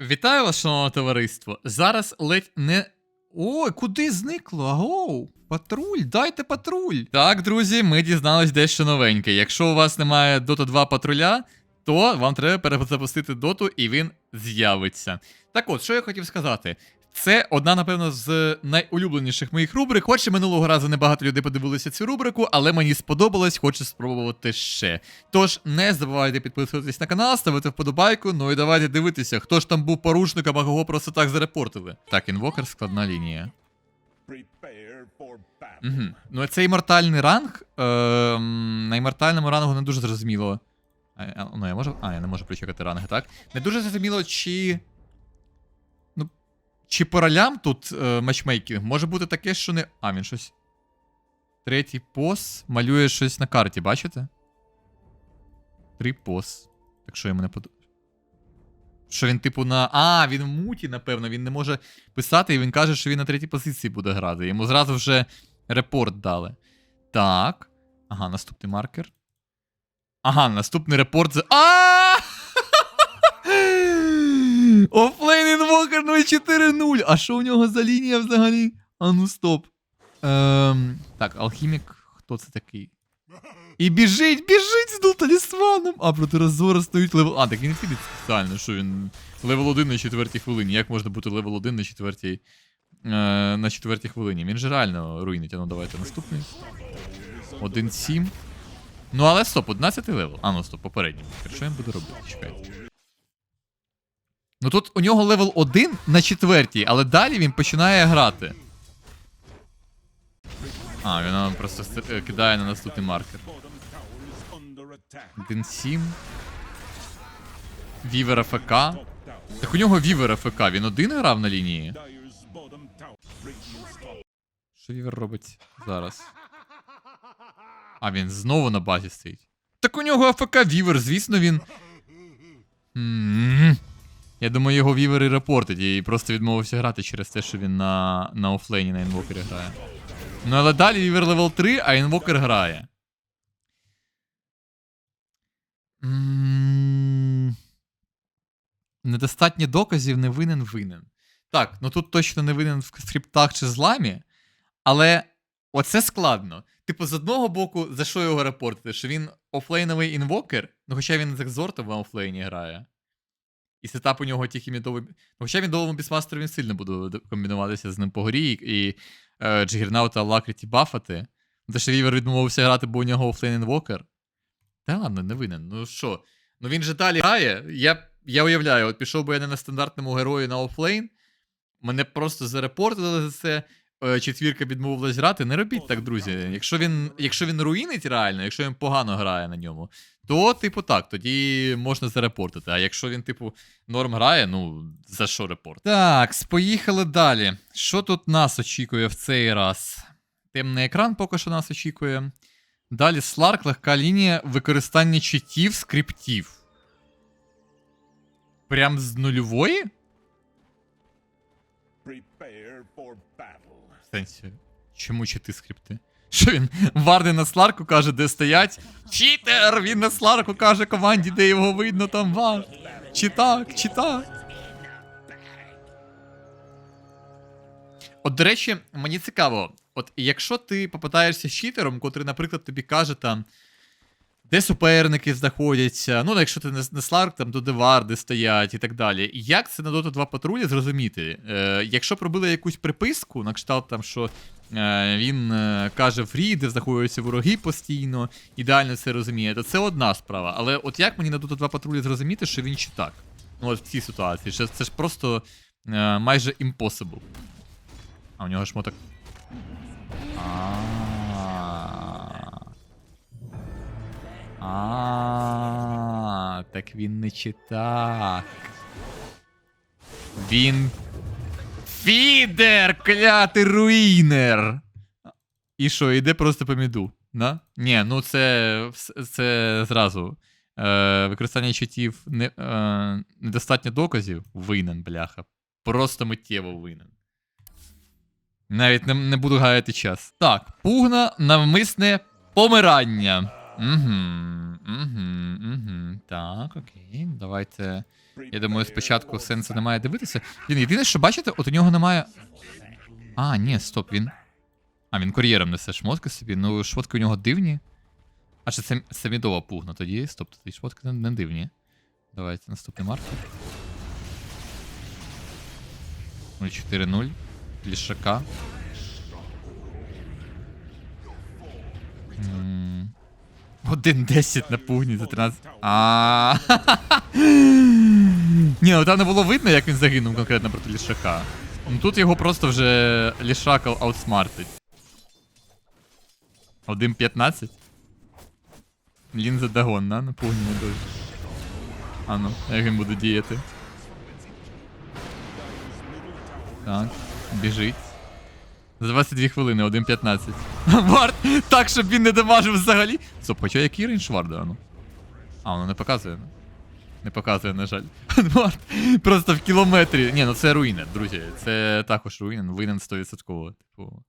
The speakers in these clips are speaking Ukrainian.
Вітаю вас, шановне товариство. Зараз ледь не. Ой, куди зникло? Агоу! Патруль, дайте патруль. Так, друзі, ми дізнались дещо новеньке. Якщо у вас немає Dota 2 патруля, то вам треба перезапустити доту і він з'явиться. Так от, що я хотів сказати. Це одна, напевно, з найулюбленіших моїх рубрик. Хоч і минулого разу небагато людей подивилися цю рубрику, але мені сподобалось, хочу спробувати ще. Тож не забувайте підписуватись на канал, ставити вподобайку, ну і давайте дивитися, хто ж там був порушником, а кого просто так зарепортили. Так, інвокер складна лінія. Угу. Ну, цей імортальний ранг. Е, на імортальному рангу не дуже зрозуміло. А, ну, я можу. А, я не можу причекати ранги, так? Не дуже зрозуміло, чи. Чи по ролям тут е, матчмейкінг може бути таке, що не. А, він щось. Третій пос малює щось на карті, бачите? Три пос. Так що йому не подобається. Що він, типу, на. А, він в муті, напевно, він не може писати, і він каже, що він на третій позиції буде грати. Йому зразу вже репорт дали. Так. Ага, наступний маркер. Ага, наступний репорт за. А! Офлейн інвокер 040. А що у нього за лінія взагалі? А ну стоп. Ем, так, алхімік, хто це такий? І біжить, біжить з талісманом. А проти Разора стоїть левел. А, так він фідить спеціально, що він левел 1 на четвертій хвилині. Як можна бути левел 1 на четвертій. Е, на четвертій хвилині. Він же реально руйнить. А ну давайте наступний. 1-7. Ну, але стоп, 11 левел. А, ну стоп, попередній. Що він буде робити? Чекайте. Ну тут у нього левел 1 на четвертій, але далі він починає грати. А, він просто е, кидає на наступний маркер. Bottom tower is under attack. 1-7. Вівер АФК. Так у нього Вівер АФК, він один грав на лінії. Що Вівер робить зараз? А він знову на базі стоїть. Так у нього АФК Вівер, звісно, він. М. Я думаю, його Вівер і репортить, і просто відмовився грати через те, що він на, на офлейні на інвокері грає. Ну але далі Вівер левел 3, а інвокер грає. М. Недостатньо доказів, не винен винен. Так, ну тут точно не винен в скриптах чи зламі, але оце складно. Типу, з одного боку, за що його репортити? Що він офлейновий інвокер, ну хоча він з екзортом в офлейні грає. І сетап у нього тільки мідовий. Ну, хоча він довгому бісмастеру він сильно буде комбінуватися з ним по горі і, е, Джигернаута Лакріті бафати. Ну, Те, що Вівер відмовився грати, бо у нього офлейн інвокер. Та ладно, не винен. Ну що? Ну він же далі грає. Я, я уявляю, от пішов би я не на стандартному герою на офлейн. Мене просто зарепортили за це. Е, Четвірка відмовилась грати. Не робіть так, друзі. Якщо він, якщо він руїнить реально, якщо він погано грає на ньому, то, типу, так, тоді можна зарепортити. А якщо він, типу, норм грає, ну за що репорт? Так, поїхали далі. Що тут нас очікує в цей раз? Темний екран поки що нас очікує. Далі Сларк, легка лінія, використання читів, скриптів. Прям з нульової? Prepare for battle. Сенсі, чому чити скрипти? Що він Варди на Сларку каже, де стоять? Читер! Він на Сларку каже команді, де його видно, там вар. Чи так, чи так. От, до речі, мені цікаво, от якщо ти попитаєшся з читером, котрий, наприклад, тобі каже там. Де суперники знаходяться, ну, якщо ти не, Сларк, там то де варди стоять і так далі. Як це на Dota 2 патрулі зрозуміти? Е, якщо пробили якусь приписку, на кшталт там, що е, він е, каже фрі, де знаходяться вороги постійно, ідеально це розуміє, то це одна справа. Але от як мені на Dota 2 патрулі зрозуміти, що він чи так? Ну, от в цій ситуації. Що це ж просто е, майже impossible. А у нього шмоток. А. А, так він не читак. Він. Фідер, клятий руїнер. І що, іде просто по міду? Да? Ні, ну це, це зразу. Е, використання читів не, е, недостатньо доказів. Винен, бляха. Просто миттєво винен. Навіть не, не буду гаяти час. Так, пугна навмисне помирання. Угу, угу, угу. Так, окей. Давайте Я думаю, спочатку сенсу немає дивитися. Він єдине, що бачите, от у нього немає. А, ні, стоп, він. А, він кур'єром несе шмотки собі. Ну, шмотки у нього дивні. А чи це, це мідова пугна тоді? Стоп, тоді шмотки не, не дивні. Давайте наступний маркер. 0-4-0. Лішака. М. 1-10 на пугні за 13. А. Ні, ну там не було видно, як він загинув конкретно проти лішака. Ну тут його просто вже лішак аутсмартить. 1-15. Лінза дагон, на? На пугні не дуже. А ну, як він буде діяти? Так, біжить. За 22 хвилини, 1.15. Вард! Так, щоб він не дамажив взагалі. Стоп, хоча який рейндж Варда, ну? А, воно не показує. ну. Не показує, на жаль. Вард просто в кілометрі. Ні, ну це руїнен, друзі. Це також руїнен, винен 100%. Типу,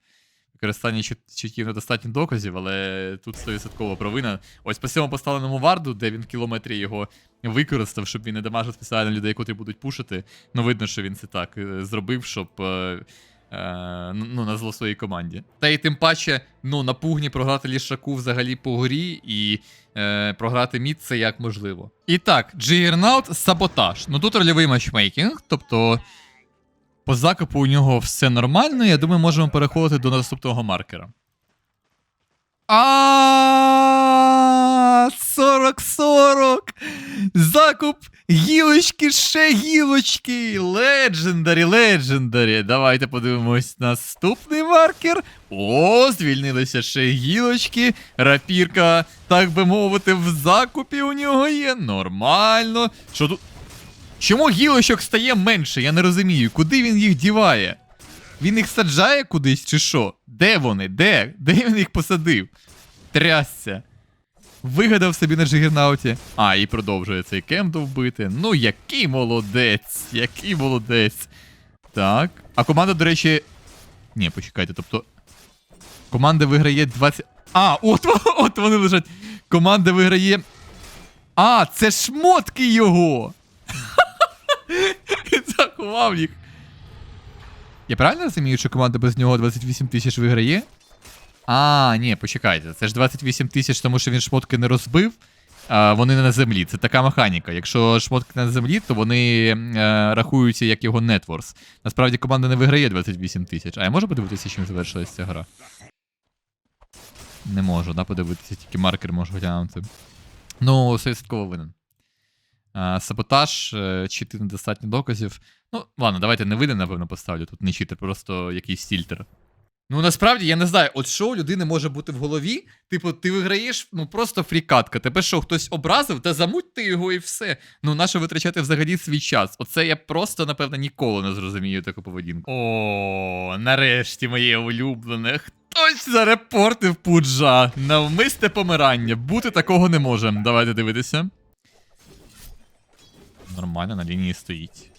використання чут- недостатньо доказів, але тут 100% провина. Ось по цьому поставленому варду, де він кілометрі його використав, щоб він не дамажив спеціально людей, котрі будуть пушити. Ну, видно, що він це так е, зробив, щоб. Е, Е, ну, на зло своїй команді. Та й тим паче, ну, на пугні програти лішаку взагалі по горі і е, програти мід це як можливо. І так, Juggernaut саботаж. Ну тут рольовий матчмейкінг, тобто по закупу у нього все нормально. Я думаю, можемо переходити до наступного маркера. А 40-40. Закуп гілочки, ще гілочки. Леджендарі, леджендарі. Давайте подивимось наступний маркер. О, звільнилися ще гілочки. Рапірка, так би мовити, в закупі у нього є. Нормально. Що тут? Чому гілочок стає менше? Я не розумію. Куди він їх діває? Він їх саджає кудись чи що? Де вони? Де? Де він їх посадив? Трясся. Вигадав собі на Джигернауті. А, і продовжує цей кемп довбити. Ну, який молодець, який молодець. Так. А команда, до речі. Ні, почекайте, тобто. Команда виграє 20. А, от, от вони лежать. Команда виграє. А, це шмотки його! Заховав їх. Я правильно розумію, що команда без нього 28 тисяч виграє? А, ні, почекайте. Це ж 28 тисяч, тому що він шмотки не розбив. А вони не на землі. Це така механіка. Якщо шмотки на землі, то вони е, рахуються як його нетворс. Насправді команда не виграє 28 тисяч. А я можу подивитися, чим завершилася ця гра? Не можу, да, подивитися, тільки маркер можу глянути. Ну, святково винен. А, саботаж, е, чити недостатньо доказів. Ну, ладно, давайте не винен, напевно, поставлю. Тут не читер, просто якийсь стільтер. Ну насправді я не знаю, от що у людини може бути в голові. Типу, ти виграєш, ну просто фрікатка. Тебе що, хтось образив, та замутьте його і все. Ну, наше витрачати взагалі свій час. Оце я просто, напевно, ніколи не зрозумію таку поведінку. О, нарешті моє улюблене. Хтось зарепортив пуджа. Навмисте помирання. Бути такого не може. Давайте дивитися. Нормально на лінії стоїть.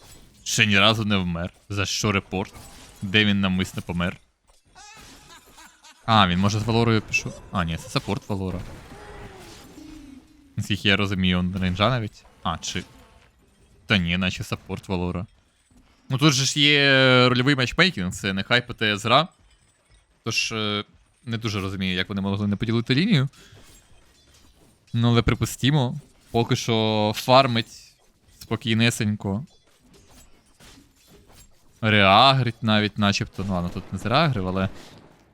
Ще ні разу не вмер. За що репорт? Де він навмисне помер? А, він може з Валорою пішов. А, ні, це саппорт Валора. Наскільки я розумію, он рейнджа навіть. А, чи. Та ні, наче саппорт Валора. Ну тут же ж є рольовий матчмейкінг, це не хайп ТС гра. Тож е, не дуже розумію, як вони могли не поділити лінію. Ну, але припустімо. Поки що фармить спокійнесенько. Реагрить навіть, начебто. Ну ладно, тут не зреагрив, але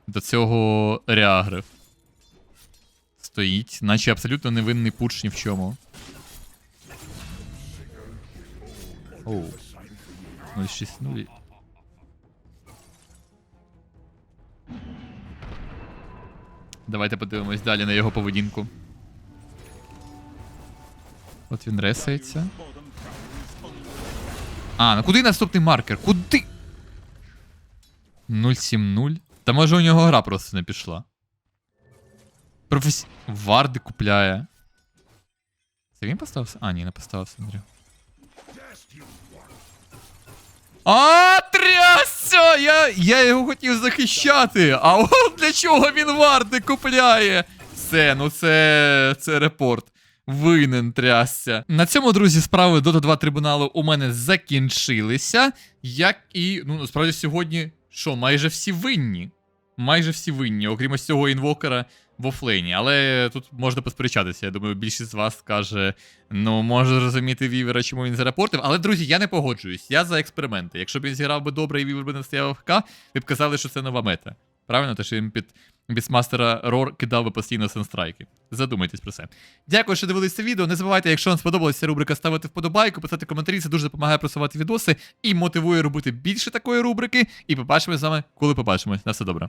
до цього реагрив. Стоїть, наче абсолютно невинний пуч ні в чому. Оу. 0-6-0. Давайте подивимось далі на його поведінку. От він ресається. А, ну куди наступний маркер? Куди? 0-7-0. Та може у нього гра просто не пішла. Професі... Варди купляє. Це він поставився? А, ні, не поставився, Андрю. А, трясся! Я, я його хотів захищати. А от для чого він варди купляє? Все, ну це. це репорт. Винен трясся. На цьому, друзі, справи Dota 2 трибуналу у мене закінчилися. Як і, ну, насправді, сьогодні, що, майже всі винні. Майже всі винні, окрім ось цього інвокера в офлейні. Але тут можна посперечатися. Я думаю, більшість з вас скаже, ну, може зрозуміти Вівера, чому він зарепортив. Але, друзі, я не погоджуюсь. Я за експерименти. Якщо б він зіграв би добре і Вівер би не стояв АФК, ви б казали, що це нова мета. Правильно, те, що він під бісмастера Рор кидав би постійно сенстрайки. Задумайтесь про це. Дякую, що дивилися відео. Не забувайте, якщо вам сподобалася рубрика, ставити вподобайку, писати коментарі. Це дуже допомагає просувати відоси і мотивує робити більше такої рубрики. І побачимось з вами, коли побачимось. На все добре.